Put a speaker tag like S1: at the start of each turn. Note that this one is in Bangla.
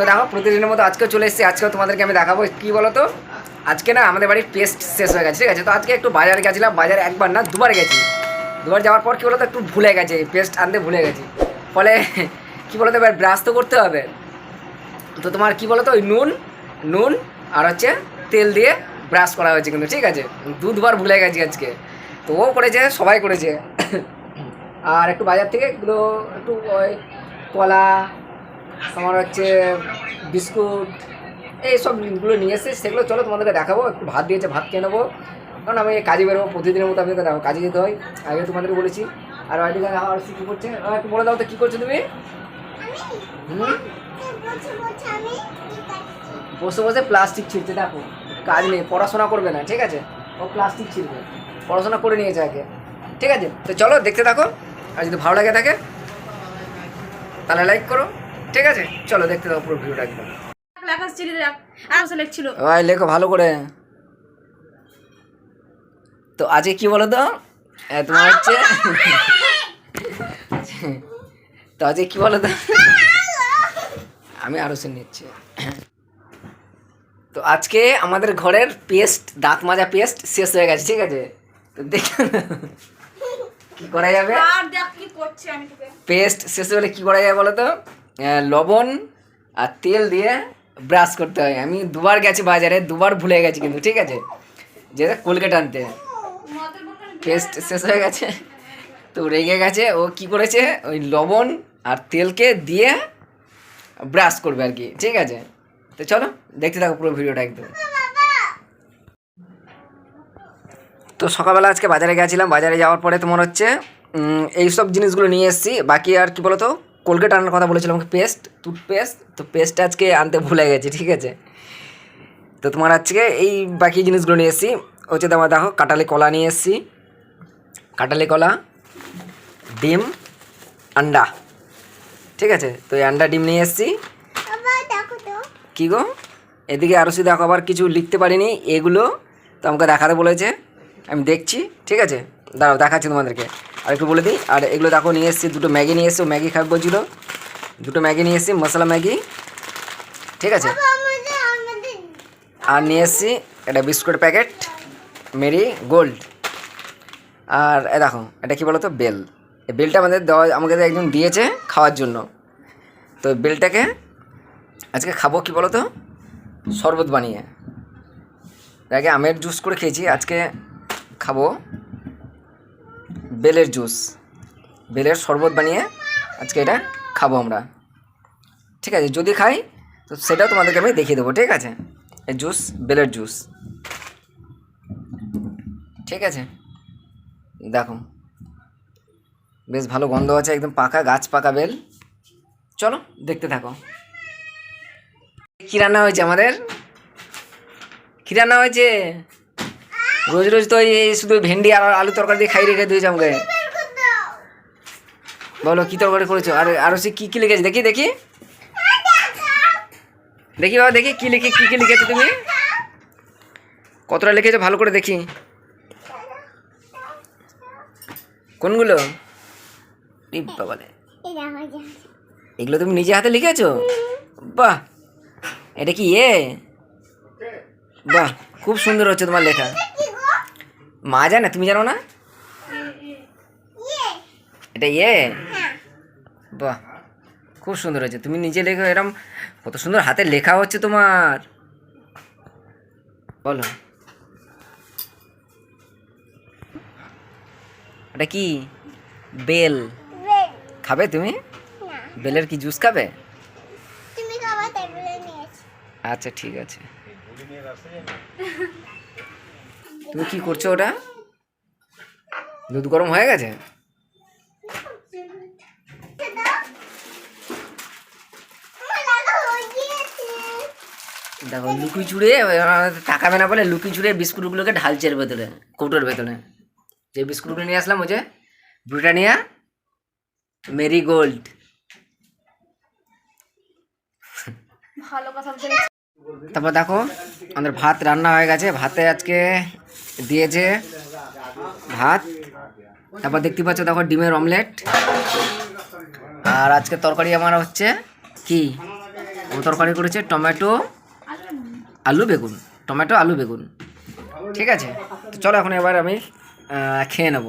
S1: তো দেখো, প্রতিদিনের মতো আজকেও চলে এসেছি, আজকেও তোমাদেরকে আমি দেখাবো, কি বলো তো আজকে না আমাদের বাড়ির পেস্ট শেষ হয়ে গেছে, ঠিক আছে? তো আজকে একটু বাজারে গেছিলাম, বাজারে একবার না, দুবার গেছি। দুবার যাওয়ার পর কী বলো তো একটু ভুলে গেছে পেস্ট আনতে ভুলে গেছি। ফলে কি বলো তো এবার ব্রাশ তো করতে হবে। তো তোমার কি বলো তো ওই নুন নুন আর হচ্ছে তেল দিয়ে ব্রাশ করা হয়েছে কিন্তু, ঠিক আছে? দুধবার ভুলে গেছি আজকে। তো ও করেছে, সবাই করেছে। আর একটু বাজার থেকে এগুলো একটু ওই কলা তোমার হচ্ছে বিস্কুট এই সব জিনিসগুলো নিয়ে এসেছি সেগুলো চলো তোমাদেরকে দেখাবো একটু ভাত দিয়েছে ভাত খেয়ে নেব। কারণ আমি কাজে বেরোবো প্রতিদিনের মতো আপনাকে দেখো কাজে যেতে হয়। আগে তোমাদেরকে বলেছি আর ওইদিকে আর কী করছে? একটু বলে দাও তো কী করছ তুমি? বসে বসে প্লাস্টিক ছিঁড়ছে দেখো। কাজ নেই পড়াশোনা করবে না ঠিক আছে? ও প্লাস্টিক ছিঁড়বে পড়াশোনা করে নিয়েছে আগে। ঠিক আছে? তো চলো দেখতে থাকো আর যদি ভালো লাগে থাকে তাহলে লাইক করো। ঠিক আছে? চলো দেখতে থাকো পুরো ভিডিওটা একদম।
S2: লেখা ছিল দেখ আর লেখছিল
S1: ভাই লেখো ভালো করে। তো আজকে কি বলো তো? তোমার হচ্ছে তো আজকে কি বলো তো? আমি আরও শুনে নিচ্ছি। তো আজকে আমাদের ঘরের পেস্ট দাঁত মাজা পেস্ট শেষ হয়ে গেছে ঠিক আছে? তো দেখে কি করা যাবে?
S2: আর কি করছে
S1: পেস্ট শেষ হলে কী করা যায় বলো তো? লবণ আর তেল দিয়ে ব্রাশ করতে হয়। আমি দুবার গেছি বাজারে দুবার ভুলে গেছি কিন্তু ঠিক আছে? যে কোলগেট আনতে। পেস্ট শেষ হয়ে গেছে। তো রেগে গেছে ও কি করেছে? ওই লবণ আর তেলকে দিয়ে ব্রাশ করবে আর কি ঠিক আছে? তো চলো দেখতে থাকো পুরো ভিডিওটা একদম। তো সকালবেলা আজকে বাজারে গেছিলাম। বাজারে যাওয়ার পরে তোমার হচ্ছে উম, এই সব জিনিসগুলো নিয়ে এসেছি। বাকি আর কি বলতো? কোলগেট আনার কথা বলেছিলাম আমাকে পেস্ট টুথপেস্ট তো পেস্ট আজকে আনতে ভুলে গেছি ঠিক আছে? তো তোমার আজকে এই বাকি জিনিসগুলো নিয়ে এসেছি হচ্ছে তোমার দেখো কাটালি কলা নিয়ে এসেছি কাটালি কলা ডিম আন্ডা ঠিক আছে? তো এই আন্ডা ডিম নিয়ে এসেছি। কী গো? এদিকে আরও সে দেখো আবার কিছু লিখতে পারিনি এগুলো তো আমাকে দেখাতে বলেছে আমি দেখছি ঠিক আছে? দাঁড়াও দেখাচ্ছি তোমাদেরকে। আর একটু বলে দিই আর এগুলো দেখো নিয়ে এসেছি দুটো ম্যাগি নিয়ে এসেছি ম্যাগি খাবে বলছিল। দুটো ম্যাগি নিয়ে এসেছি মশলা ম্যাগি। ঠিক আছে? আর নিয়ে এসেছি একটা বিস্কুট প্যাকেট মেরি গোল্ড। আর এ দেখো এটা কি বলো তো বেল। এই বেলটা আমাদের দেওয়া আমাকে একজন দিয়েছে খাওয়ার জন্য। তো বেলটাকে আজকে খাব কি বলো তো শরবত বানিয়ে। আগে আমের জুস করে খেয়েছি আজকে খাব। বেলের জুস। বেলের শরবত বানিয়ে আজকে এটা খাব আমরা। ঠিক আছে, যদি খাই, তো সেটাও তোমাদেরকে আমি দেখিয়ে দেবো, ঠিক আছে? এই জুস, বেলের জুস। ঠিক আছে? দেখো। বেশ ভালো গন্ধ আছে, একদম পাকা, গাছ পাকা বেল। চলো, দেখতে থাকো। কি রান্না হয়েছে আমাদের? কি রান্না হয়েছে? রোজ রোজ তো এই শুধু ভেন্ডি আর আলু তরকারি খাই রেখে দিয়েছে আমাকে বলো, কি তরকারি করেছ? আর, আরও সে কি কি লিখেছে? দেখি দেখি। দেখি বাবা, দেখি, কি লিখে, কি কি লিখেছো তুমি? কতটা লিখেছো? ভালো করে দেখি। কোনগুলো? বাবারে। এগুলো তুমি নিজে হাতে লিখেছো? বাহ। এটা কি এ? বাহ, খুব সুন্দর হচ্ছে তোমার লেখা। মা জানে? তুমি জানো না? এটা ইয়ে? বাহ খুব সুন্দর হয়েছে। তুমি নিজে লেখো এরম কত সুন্দর হাতে লেখা হচ্ছে তোমার। বলো। এটা কি? বেল। খাবে তুমি? বেলের কি জুস খাবে? আচ্ছা ঠিক আছে। তুমি কি করছ ওটা? দুধ গরম হয়ে গেছে? দেখো, লুকি চুড়ে তাকাবে না বলে লুকি চুড়ে বিস্কুটগুলোকে ঢালছে এর ভেতরে, কৌটোর ভেতরে। যে বিস্কুটগুলো নিয়ে আসলাম, ওই যে ব্রিটানিয়া মেরি গোল্ড
S2: ভালো কথা
S1: তারপর দেখো, আমাদের ভাত রান্না হয়ে গেছে। ভাতে আজকে দিয়েছে ভাত। তারপর দেখতে পাচ্ছ, দেখো ডিমের অমলেট। আর আজকে তরকারি আমার হচ্ছে কি? তরকারি করেছে টমেটো আলু বেগুন। টমেটো আলু বেগুন। ঠিক আছে? তো চলো এখন এবার আমি খেয়ে নেব।